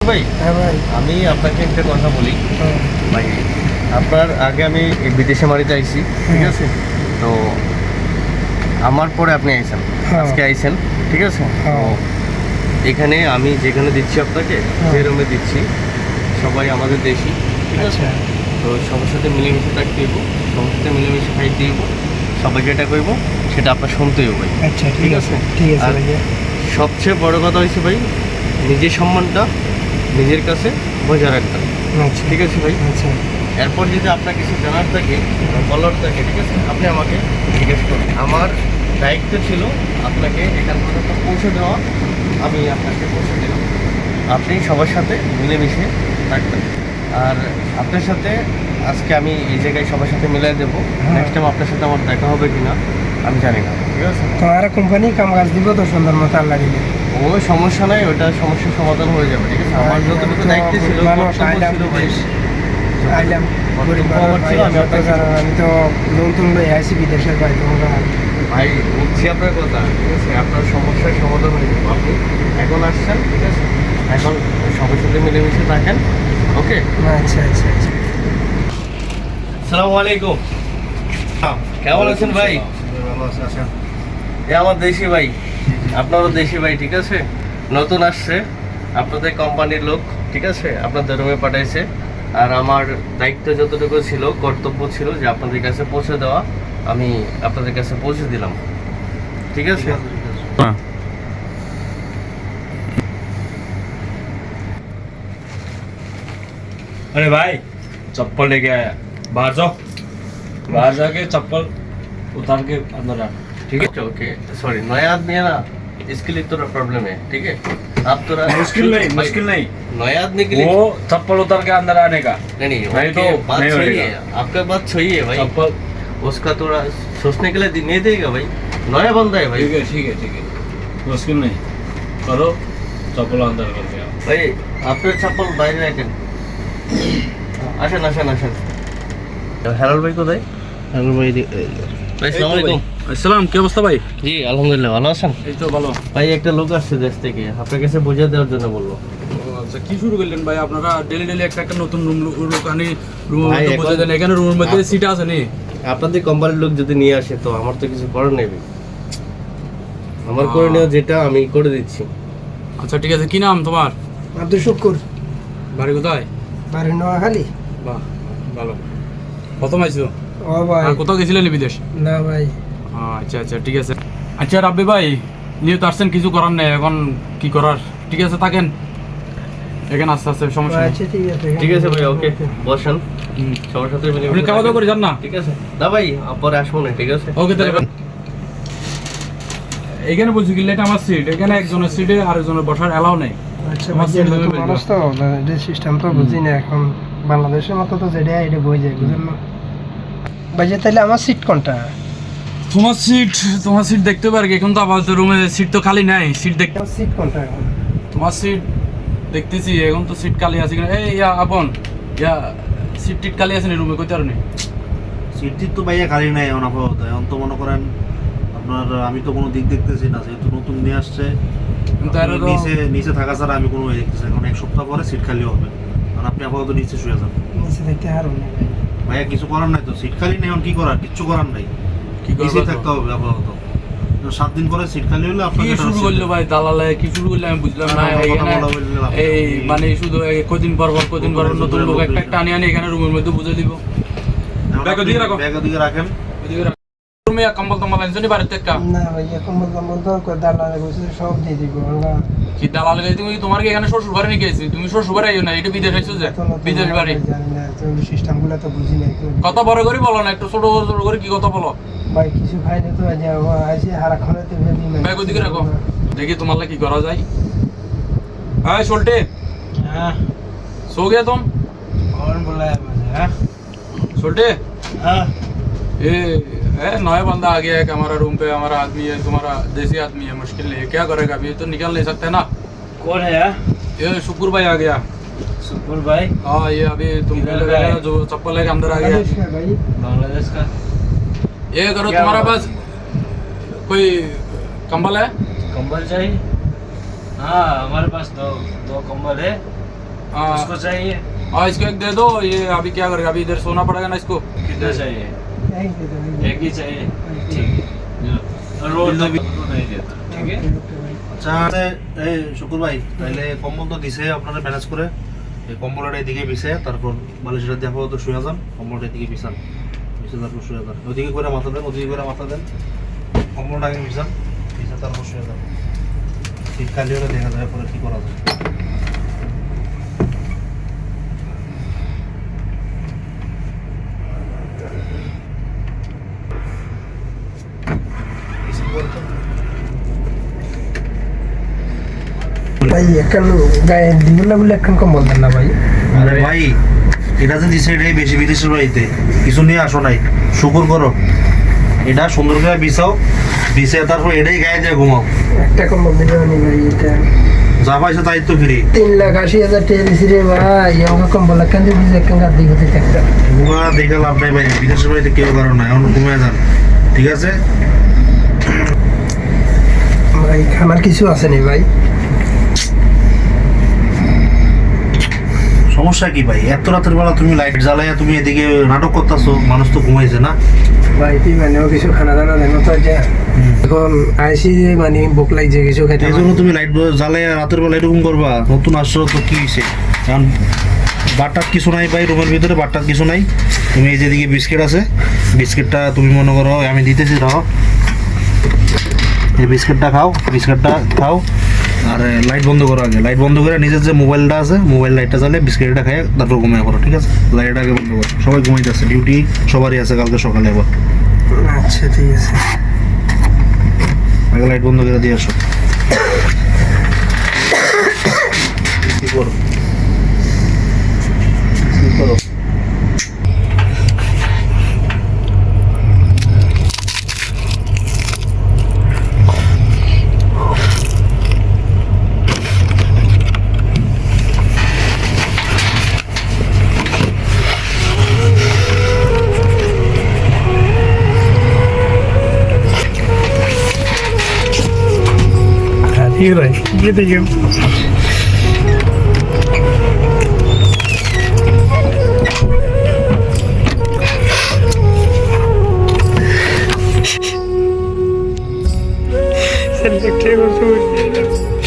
ভাই হ্যাঁ আমি আপনাকে একটা কথা বলি। ভাই আপনার আগে আমি বিদেশে মারিতে আইছি ঠিক। আছে তো আমার পরে আপনি আইছেন হ্যাঁ। আজকে আইছেন ঠিক আছে হ্যাঁ। এখানে আমি যেখানে দিচ্ছি আপনাকে হ্যাঁ। যে রুমে দিচ্ছি সবাই আমাদের দেশি ঠিক আছে আচ্ছা তো সবার সাথে মিলেমিশে থাকতে হইব সবার সাথে মিলেমিশে খাইতে হইব সবাই যেটা করব সেটা আপনার শুনতেই হবে। আচ্ছা ঠিক আছে। ঠিক আছে আর- সবচেয়ে বড় কথা হয়েছে ভাই নিজের সম্মানটা নিজের কাছে বজায় রাখবেন। আচ্ছা ঠিক আছে ভাই? আচ্ছা। এরপর যদি আপনার কিছু জানার থাকে বলার থাকে ঠিক আছে? আপনি আমাকে জিজ্ঞেস করুন। আমার দায়িত্ব ছিল আপনাকে এখান পর্যন্ত পৌঁছে দেওয়া। আমি আপনাকে পৌঁছে দিলাম। আপনি সবার সাথে মিলেমিশে থাকবেন। আর আপনার সাথে আজকে আমি এই জায়গায় সবার সাথে মিলাই দেবো। হ্যাঁ। নেক্সট টাইম আপনার সাথে আমার দেখা হবে কি না আমি জানি না। ঠিক আছে। তোমার কোম্পানি কাম কাজ দিব তো সুন্দর মতো আল্লাহ দিলে ও সমস্যা নাই ওটা সমস্যার সমাধান হয়ে যাবে ঠিক আছে? আমার যতটুকু দায়িত্ব ছিল আইলাম আমি তো লই আইসি বিদেশের ভাই তোমরা ভাই বুঝছি আপনার কথা ঠিক আছে? আপনার সমস্যার সমাধান হয়ে যাবে। আপনি এখন আসছেন ঠিক আছে? এখন সবার সাথে মিলেমিশে থাকেন। ওকে আচ্ছা আচ্ছা আচ্ছা। সালামু আলাইকুম। কেমন আছেন ভাই? এ আমার দেশি ভাই। আপনারও দেশি ভাই ঠিক আছে? নতুন আসছে। আপনাদের কোম্পানির লোক ঠিক আছে? আপনাদের রুমে পাঠাইছে। আর আমার দায়িত্ব যতটুকু ছিল কর্তব্য ছিল যে আপনাদের কাছে পৌঁছে দেওয়া। আমি আপনাদের কাছে পৌঁছে দিলাম। ঠিক আছে? अरे भाई चप्पल लेके आया। बाहर जाओ। बाहर जाके चप्पल उतार के अंदर आना ठीक है? ओके सॉरी नया आदमी है ना इसके लिए तो प्रॉब्लम है ठीक है? आप तो मुश्किल नहीं मुश्किल नहीं। नया आदमी के लिए वो चप्पल उतार के अंदर आने का। नहीं नहीं भाई तो बात सही है आपका बात सही है भाई। चप्पल। उसका थोड़ा सोचने के लिए नहीं देगा भाई। नया बंदा है भाई। ठीक है ठीक है ठीक है। मुश्किल नहीं। करो चप्पल अंदर करके भाई आपके तो चप्पल बाहर रखें। আসেন আসেন আসেন। হেলাল ভাই কোথায়? হ্যালো ভাই ভাই আলাইকুম। আসসালাম কি অবস্থা ভাই? জি আলহামদুলিল্লাহ ভালো আছেন? এই তো ভালো। ভাই একটা লোক আসছে দেশ থেকে। আপনার কাছে বুঝিয়ে দেওয়ার জন্য বলল আচ্ছা কি শুরু করলেন ভাই? আপনারা ডেলি ডেলি একটা একটা নতুন রুম রুমের ভাই, মধ্যে দেন। এখানে রুমের মধ্যে সিট আছে নি? আপনাদের কোম্পানির লোক যদি নিয়ে আসে তো আমার তো কিছু করার নেই ভাই। আমার করণীয় যেটা আমি করে দিচ্ছি। আচ্ছা ঠিক আছে। কি নাম তোমার? আব্দুল শুকুর বাড়ি কোথায়? বাড়ি নোয়াখালী? বাহ ভালো। প্রথম আইছো ও ভাই। আর কোথাও গেছিলেন বিদেশ? না ভাই। আচ্ছা আচ্ছা ঠিক আছে। আচ্ছা রাব্বি ভাই নিয়ে তো আসছেন কিছু করার নেই এখন কি করার? ঠিক আছে থাকেন। এখানে আস্তে আস্তে সমস্যা আচ্ছা ঠিক আছে ঠিক আছে ভাই ওকে বসেন। সবার সাথে মিলে আপনি খাওয়া দাওয়া করে যান না? ঠিক আছে। না ভাই পরে আসব না ঠিক আছে? ওকে তাহলে এখানে বলছি কি এটা আমার সিট এখানে একজনের সিটে আরেকজনের বসার এলাও নেই। আচ্ছা আমার ভাই সিট নতুন ধরে মানুষ তো সিস্টেম তো বুঝি না এখন বাংলাদেশের মতো তো যেটা এটা বই যায় বুঝলেন ভাই যে তাহলে আমার সিট কোনটা? তোমার সিট তোমার সিট দেখতে পারি এখন তো আপাতত রুমে সিট তো খালি নাই সিট দেখ সিট কোনটা এখন? তোমার সিট দেখতেছি এখন তো সিট খালি আছে কিনা? এই ইয়া আপন ইয়া সিট টিট খালি আছে নি রুমে কইতে তো ভাইয়া খালি নাই এখন আপাতত। এখন তো মনে করেন আপনার আমি তো কোনো দিক দেখতেছি না যেহেতু নতুন নিয়ে আসছে। কিন্তু নিচে নিচে থাকা ছাড়া আমি কোনো দেখতেছি এখন এক সপ্তাহ পরে সিট খালি হবে। কারণ আপনি আপাতত নিচে শুয়ে যান নিচে দেখতে হারো ভাইয়া কিছু করার নাই তো। সিট খালি নেই এখন কি করার? কিচ্ছু করার নাই। কি নিচে থাকতে হবে আপাতত। সাত দিন পরে সিট খালি হলে আপনাকে একটা শুরু করল ভাই? দালালে কি শুরু করল? আমি বুঝলাম না। না, না, কথা এখানে বলা বললে লাভ এই মানে শুধু কদিন পর পর কদিন পর নতুন লোক একটা একটা আনি এখানে রুমের মধ্যে বুঝে দিব। ব্যাগ আপনি রাখো। ব্যাগ ওদিকে রাখেন। রুমে কম্বল টম্বল আনছো নি বাড়িতে একটা না ভাই এখন বললাম বলতো দাঁড়া বলছে সব দিয়ে দিব আমরা কি দালাল গাই তুমি তোমার কি এখানে শ্বশুর বাড়ি নিয়ে গেছি তুমি শ্বশুর বাড়ি আইও না এটা বিদেশ আইছো যে তো নতুন বিদেশ বাড়ি জানি না তো সিস্টেম গুলো তো বুঝি না একটু কথা বড় করে বলো না একটু ছোট ছোট করে কি কথা বলো ভাই কিছু খাইলে তো যে আইসি হারা খানে তো ভেবি না ব্যাগ ওদিকে রাখো দেখি তোমার লাগে কি করা যায় হ্যাঁ সোল্টে হ্যাঁ सो गया तुम कौन बोला है मुझे हाँ सोल्टे हाँ ये है नया बंदा आ गया है कि हमारा रूम पे हमारा आदमी है तुम्हारा देसी आदमी है मुश्किल नहीं है। क्या करेगा अभी? तो निकल नहीं सकते ना। कौन है यार? ये शुक्र भाई आ गया। सुपुर भाई? हाँ ये अभी तुम? जो चप्पल लेके अंदर आ गया। बांग्लादेश का भाई। बांग्लादेश का। ये करो तुम्हारा पास कोई कंबल है? कंबल चाहिए? हाँ हमारे पास दो दो कंबल है। हाँ। उसको चाहिए? हाँ इसको एक दे दो। ये अभी क्या करेगा? अभी इधर सोना पड़ेगा ना इसको। कितना चाहिए? Thank you, thank you. एक ही चाहिए ठीक है और रोज तो नहीं देता ठीक है আচ্ছা এই শুকুর ভাই তাহলে কম্বল তো দিছে আপনারা ম্যানেজ করে এই কম্বলটা এদিকে বিছে তারপর বালিশটা দেখো তো শুয়ে যান কম্বলটা এদিকে বিছান বিছে তারপর শুয়ে যান ওদিকে করে মাথা দেন ওদিকে করে মাথা দেন কম্বলটা আগে বিছান বিছে তারপর শুয়ে যান ঠিক খালি হলে দেখা যায় পরে কি করা যায় ভাই এখন গায়ে দিগুলা বলে এখন কম বলতেন না ভাই। আরে ভাই এটা যে দিছে এটাই বেশি বিদেশের বাড়িতে। কিছু নিয়ে আসো নাই শুকুর করো। এটা সুন্দর করে বিছাও বিছে তারপর এটাই গায়ে দিয়ে ঘুমাও। একটা কম বলতে যাবেনি ভাই এটা। যা পাইছো তাই তো ফিরি। তিন লাখ আশি হাজার টাকা দিছি রে ভাই আমাকে কম বলা কেন দিকে একটা? ঘুমা দেখে লাভ নাই ভাই বিদেশের বাড়িতে কেউ কারণ নাই এখন ঘুমিয়ে যান। ঠিক আছে? ভাই খানার কিছু আছে নি ভাই। সমস্যা কি ভাই? এত রাতের বেলা তুমি লাইট জ্বালাইয়া তুমি এদিকে নাটক করতেছো মানুষ তো ঘুমাইছে না। ভাই তুই মানে কিছু খানা দানা দেন তো যে এখন আইসি যে মানে ভোক লাগছে কিছু খেতে এই জন্য তুমি লাইট জ্বালাইয়া রাতের বেলা এরকম করবা? নতুন আসছো তো কি হয়েছে কারণ বাটার কিছু নাই ভাই রুমের ভিতরে বাটার কিছু নাই। তুমি এই যেদিকে বিস্কিট আছে বিস্কিটটা তুমি মনে করো আমি দিতেছি রাখো এই বিস্কিটটা খাও বিস্কিটটা খাও। আর লাইট বন্ধ করো আগে লাইট বন্ধ করে নিজের যে মোবাইলটা আছে মোবাইল লাইটটা চালে বিস্কিটটা খাই তারপর ঘুমিয়ে পড়ো ঠিক আছে? লাইটটা আগে বন্ধ করো। সবাই ঘুমাইতেছে ডিউটি সবারই আছে কালকে সকালে আবার। আচ্ছা ঠিক আছে। আগে লাইট বন্ধ করে দিয়ে আসো। কি করো? you Hero. Gitu ya. Selective